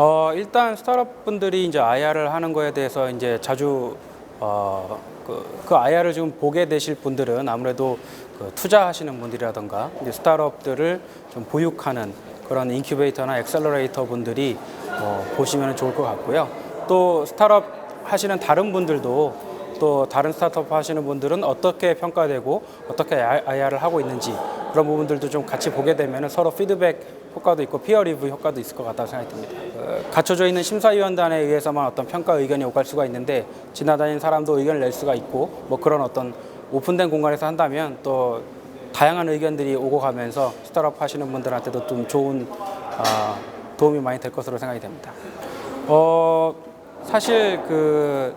어, 일단 스타트업 분들이 이제 IR을 하는 거에 대해서 이제 자주 어, 그, 그 IR을 지금 보게 되실 분들은 아무래도 그 투자하시는 분들이라던가 이제 스타트업들을 좀 보육하는 그런 인큐베이터나 엑셀러레이터 분들이 어, 보시면 좋을 것 같고요. 또 스타트업 하시는 다른 분들도 또 다른 스타트업 하시는 분들은 어떻게 평가되고 어떻게 IR을 하고 있는지 그런 부분들도 좀 같이 보게 되면 서로 피드백 효과도 있고 피어 리뷰 효과도 있을 것 같다고 생각이 듭니다. 어, 갖춰져 있는 심사위원단에 의해서만 어떤 평가 의견이 오갈 수가 있는데 지나다니는 사람도 의견을 낼 수가 있고 뭐 그런 어떤 오픈된 공간에서 한다면 또 다양한 의견들이 오고 가면서 스타트업 하시는 분들한테도 좀 좋은 아, 도움이 많이 될 것으로 생각이 됩니다. 어, 사실 그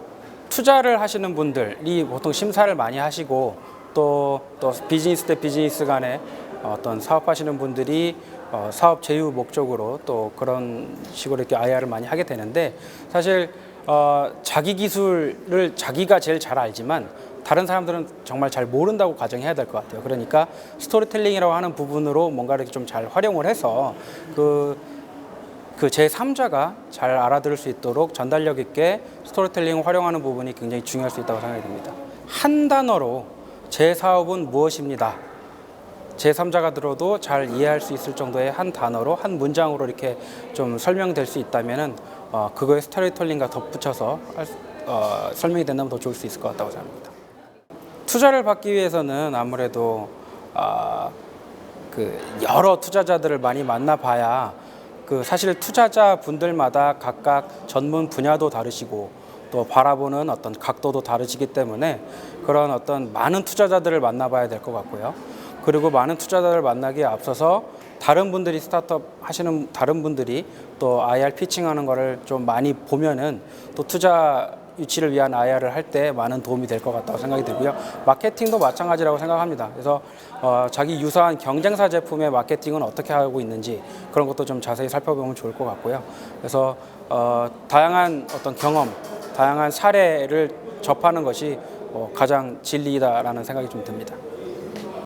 투자를 하시는 분들이 보통 심사를 많이 하시고 또, 또 비즈니스 대 비즈니스 간에 어떤 사업하시는 분들이 어, 사업 제휴 목적으로 또 그런 식으로 이렇게 IR을 많이 하게 되는데 사실 어, 자기 기술을 자기가 제일 잘 알지만 다른 사람들은 정말 잘 모른다고 가정해야 될 것 같아요. 그러니까 스토리텔링이라고 하는 부분으로 뭔가 이렇게 좀잘 활용을 해서 그 그 제3자가 잘 알아들을 수 있도록 전달력 있게 스토리텔링을 활용하는 부분이 굉장히 중요할 수 있다고 생각이 듭니다. 한 단어로 제 사업은 무엇입니다. 제3자가 들어도 잘 이해할 수 있을 정도의 한 단어로 한 문장으로 이렇게 좀 설명될 수 있다면은 어, 그거에 스토리텔링과 덧붙여서 어, 설명이 된다면 더 좋을 수 있을 것 같다고 생각합니다. 투자를 받기 위해서는 아무래도 아, 그 여러 투자자들을 많이 만나봐야 그 사실 투자자 분들마다 각각 전문 분야도 다르시고 또 바라보는 어떤 각도도 다르시기 때문에 그런 어떤 많은 투자자들을 만나봐야 될 것 같고요. 그리고 많은 투자자들을 만나기에 앞서서 다른 분들이 스타트업 하시는 다른 분들이 또 IR 피칭하는 거를 좀 많이 보면은 또 투자 유치를 위한 IR을 할 때 많은 도움이 될 것 같다고 생각이 들고요. 마케팅도 마찬가지라고 생각합니다. 그래서 어, 자기 유사한 경쟁사 제품의 마케팅은 어떻게 하고 있는지 그런 것도 좀 자세히 살펴보면 좋을 것 같고요. 그래서 어, 다양한 어떤 경험, 다양한 사례를 접하는 것이 어, 가장 진리다라는 생각이 좀 듭니다.